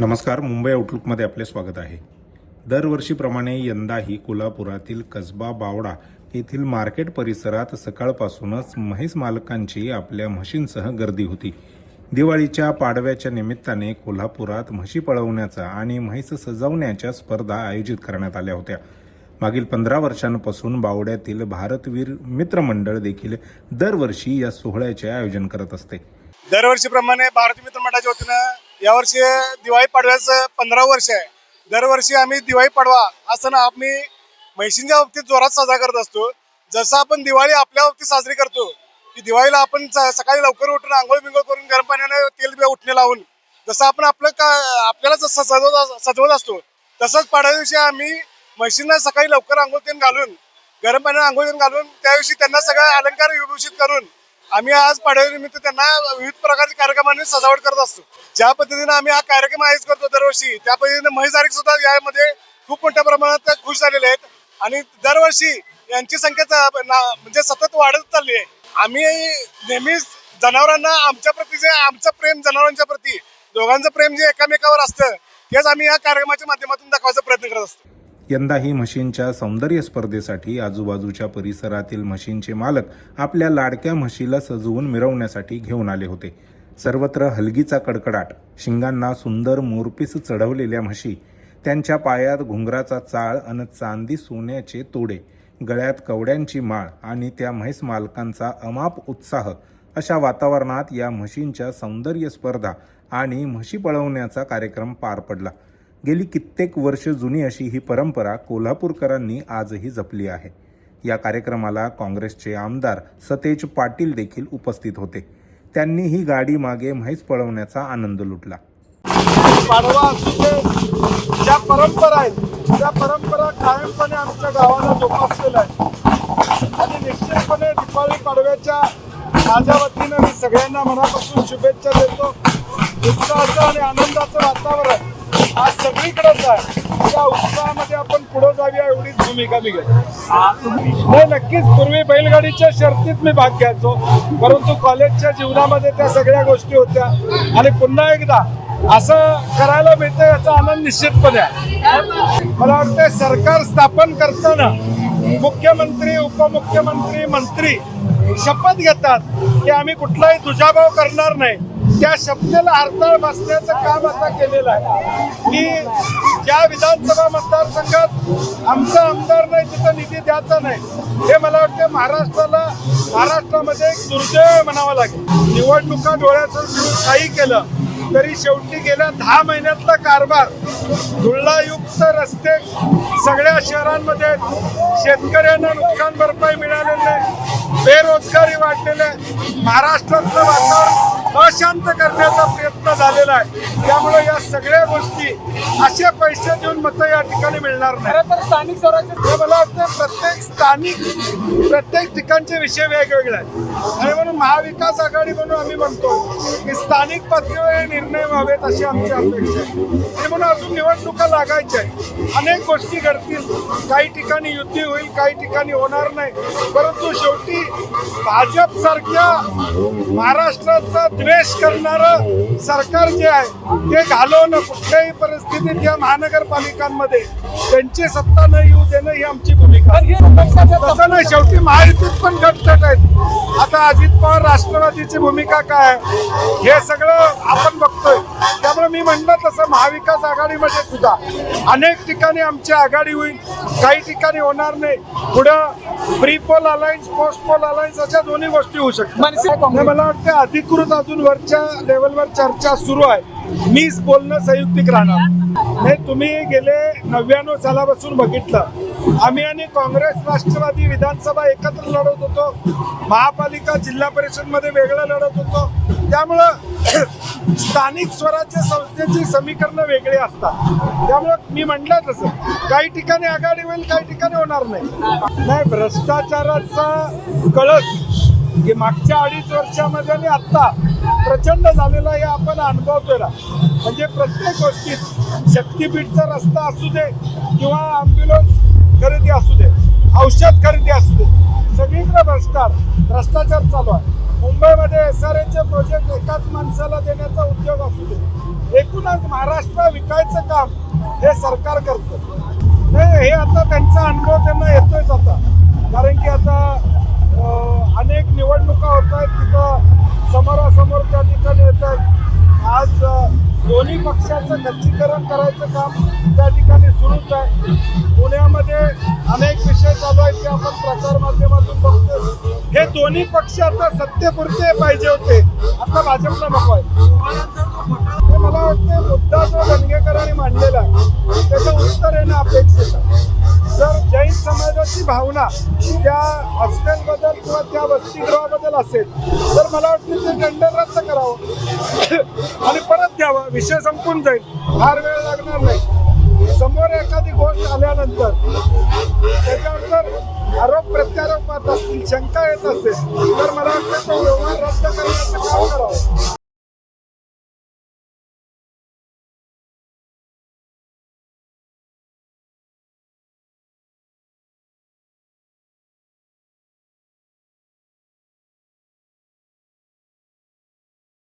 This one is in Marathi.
नमस्कार मुंबई आउटलुकमध्ये आपले स्वागत आहे. दरवर्षीप्रमाणे यंदाही कोल्हापुरातील कसबा बावडा येथील मार्केट परिसरात सकाळपासूनच म्हैस मालकांची आपल्या म्हशींसह गर्दी होती. दिवाळीच्या पाडव्याच्या निमित्ताने कोल्हापुरात म्हशी पळवण्याचा आणि म्हैस सजवण्याच्या स्पर्धा आयोजित करण्यात आल्या होत्या. मागील पंधरा वर्षांपासून बावड्यातील भारतवीर मित्रमंडळ देखील दरवर्षी या सोहळ्याचे आयोजन करत असते. दरवर्षीप्रमाणे भारतीय मित्र मंडळाच्या वतीनं यावर्षी दिवाळी पाडव्याचं पंधरा वर्ष आहे. दरवर्षी आम्ही दिवाळी पाडवा हा सण आम्ही म्हैशींच्या बाबतीत जोरात साजरा करत असतो. जसं आपण दिवाळी आपल्या बाबतीत साजरी करतो की दिवाळीला आपण स- सकाळी लवकर उठून आंघोळ बिंगोळ करून गरम पाण्याने तेल बिया उठणे लावून जसं आपण आपलं का आपल्याला जसं सजवत सजवत असतो तसंच पाडव्या दिवशी आम्ही म्हशींना सकाळी लवकर आंघोळ तेल घालून गरम पाण्याने आंघोळ तेल घालून त्या दिवशी त्यांना सगळं अलंकार विभूषित करून आम्ही आज पाडव्यानिमित्त त्यांना विविध प्रकारच्या कार्यक्रमांनी सजावट करत असतो. ज्या पद्धतीने आम्ही हा कार्यक्रम आयोजित करतो दरवर्षी त्या पद्धतीने महिजारिक सुद्धा यामध्ये खूप मोठ्या प्रमाणात खुश झालेले आहेत. आणि दरवर्षी यांची संख्या ना- म्हणजे सतत वाढत चालली आहे. आम्ही नेहमीच जनावरांना आमच्या प्रती जे आमचं प्रेम जनावरांच्या प्रती दोघांचं प्रेम जे एकामेकावर असतं तेच आम्ही या कार्यक्रमाच्या माध्यमातून दाखवायचा प्रयत्न करत असतो. यंदा ही म्हशींच्या सौंदर्य स्पर्धेसाठी आजूबाजूच्या परिसरातील म्हशींचे मालक आपल्या लाडक्या म्हशीला सजवून मिरवण्यासाठी घेऊन आले होते. सर्वत्र हलगीचा कडकडाट शिंगांना सुंदर मोरपीस चढवलेल्या म्हशी त्यांच्या पायात घुंगराचा चाळ अन चांदी सोन्याचे तोडे गळ्यात कवड्यांची माळ आणि त्या म्हैस मालकांचा अमाप उत्साह अशा वातावरणात या म्हशींच्या सौंदर्य स्पर्धा आणि म्हशी पळवण्याचा कार्यक्रम पार पडला. गेली कित्येक वर्ष जुनी अशी ही परंपरा कोल्हापूरकरांनी आजही जपली आहे. या कार्यक्रमाला काँग्रेसचे आमदार सतेज पाटील देखील उपस्थित होते. त्यांनी ही गाडी मागे म्हैस पळवण्याचा आनंद लुटला. पाडवा ज्या परंपरा आहेत त्या परंपरा कायमपणे आमच्या गावाला जोपासलेल्या आहेत. आणि निश्चितपणे दिपाळी पाडव्याच्या माझ्या वतीनं मी सगळ्यांना मनापासून शुभेच्छा देतो. उत्साहाचं आणि आनंदाचं वातावरण आज सगळीकडेच आहे उत्साहामध्ये आपण पुढे जाऊया एवढीच भूमिका मी घेतो नाही नक्कीच पूर्वी बैलगाडीच्या शर्तीत मी भाग घ्यायचो परंतु कॉलेजच्या जीवनामध्ये त्या सगळ्या गोष्टी होत्या. आणि पुन्हा एकदा असं करायला मिळतं याचा आनंद निश्चितपणे आहे. मला वाटतं सरकार स्थापन करताना मुख्यमंत्री उपमुख्यमंत्री मंत्री शपथ घेतात की आम्ही कुठलाही दुजाभाव करणार नाही. त्या शब्दाला हरताळ बसण्याचं काम आता केलेलं आहे. की ज्या विधानसभा मतदारसंघात आमचा आमदार नाही तिथं निधी द्यायचा नाही हे मला वाटतं महाराष्ट्राला महाराष्ट्रामध्ये एक दुर्दैव म्हणावं लागेल. निवडणुका डोळ्याचं काही केलं तरी शेवटी गेल्या दहा महिन्यातला कारभार धुळायुक्त रस्ते सगळ्या शहरांमध्ये शेतकऱ्यांना नुकसान भरपाई मिळालेली नाही बेरोजगारी वाढलेली आहे. महाराष्ट्रातलं वातावरण अशांत करण्याचा प्रयत्न झालेला आहे. त्यामुळे या सगळ्या गोष्टी असे पैसे देऊन मतं या ठिकाणी मिळणार नाही. तर स्थानिक स्वराज्य मला वाटतं प्रत्येक स्थानिक प्रत्येक ठिकाणचे विषय वेगवेगळे आहेत. आणि म्हणून महाविकास आघाडी म्हणून आम्ही म्हणतो की स्थानिक पातळीवर हे निर्णय व्हावेत अशी आमची अपेक्षा आहे. आणि म्हणून अजून निवडणुका लागायच्या आहेत. अनेक गोष्टी घडतील. काही ठिकाणी युती होईल काही ठिकाणी होणार नाही. परंतु शेवटी भाजप सारख्या महाराष्ट्राचा द्वेष करणारं सरकार जे आहे ते घालवणं कुठल्याही परिस्थितीत या महानगरपालिकांमध्ये त्यांची सत्ता न येऊ देणं ही आमची भूमिका. तसं नाही शेवटी महायुतीत पण गटतट आहेत. आता अजित पवार राष्ट्रवादीची भूमिका काय हे सगळं आपण बघतोय. मी म्हणलं तसं महाविकास आघाडीमध्ये सुद्धा. अनेक ठिकाणी आमची आघाडी होईल. काही ठिकाणी होणार नाही. पुढं pre poll alliance post poll alliance अशा दोन्ही गोष्टी होऊ शकतात. मला वाटतं अधिकृत अजून वरच्या लेवलवर चर्चा सुरू आहे. मीच बोलणं संयुक्तिक राहणार. नाही तुम्ही गेले नव्याण्णव सालापासून बघितलं. आम्ही आणि काँग्रेस राष्ट्रवादी विधानसभा एकत्र लढत होतो. महापालिका जिल्हा परिषदमध्ये वेगळं लढत होतो. त्यामुळं स्थानिक स्वराज्य संस्थेची समीकरणं वेगळी असतात. त्यामुळं मी म्हटलं तसं काही ठिकाणी आघाडी होईल काही ठिकाणी होणार नाही. नाही भ्रष्टाचाराचा कळस की मागच्या अडीच वर्षामध्ये आणि आत्ता प्रचंड झालेला हे आपण अनुभवतोय म्हणजे प्रत्येक गोष्टीत शक्तीपीठचा रस्ता असू दे किंवा अँब्युलन्स खरेदी असू दे औषध खरेदी असू दे सगळीकडे भ्रष्टाचार भ्रष्टाचार चालू आहे. मुंबईमध्ये एस आर एचे प्रोजेक्ट एकाच माणसाला देण्याचा उद्योग असू दे. एकूणच महाराष्ट्र विकायचं काम हे सरकार करतं. नाही हे आता त्यांचा अनुभव त्यांना येतोयच आता. कारण की आता अनेक निवडणुका होत आहेत तिथं समोरासमोर त्या ठिकाणी येत आहेत. आज दोन्ही पक्षाचं खच्चीकरण करायचं काम त्या ठिकाणी सुरूच आहे. पुण्यामध्ये अनेक विषय चालू आहेत ते आपण प्रसार माध्यमातून बघतो हे दोन्ही पक्ष आता सत्तेपुरते पाहिजे होते. आता भाजपला नको आहे. मला वाटतं मुद्दा जो दंगेकरांनी मांडलेला आहे. त्याचं उत्तर येणं अपेक्षित आहे. जर जैन समाजाची भावना त्या हॉस्टेलबद्दल किंवा त्या वसतिगृहाबद्दल असेल तर मला वाटतं ते टेंडर रद्द करावं. आणि परत द्यावं विषय संपून जाईल. फार वेळ लागणार नाही. समोर एखादी गोष्ट आल्यानंतर त्याच्यावर जर आरोप प्रत्यारोप असतील शंका येत असेल तर मला वाटतं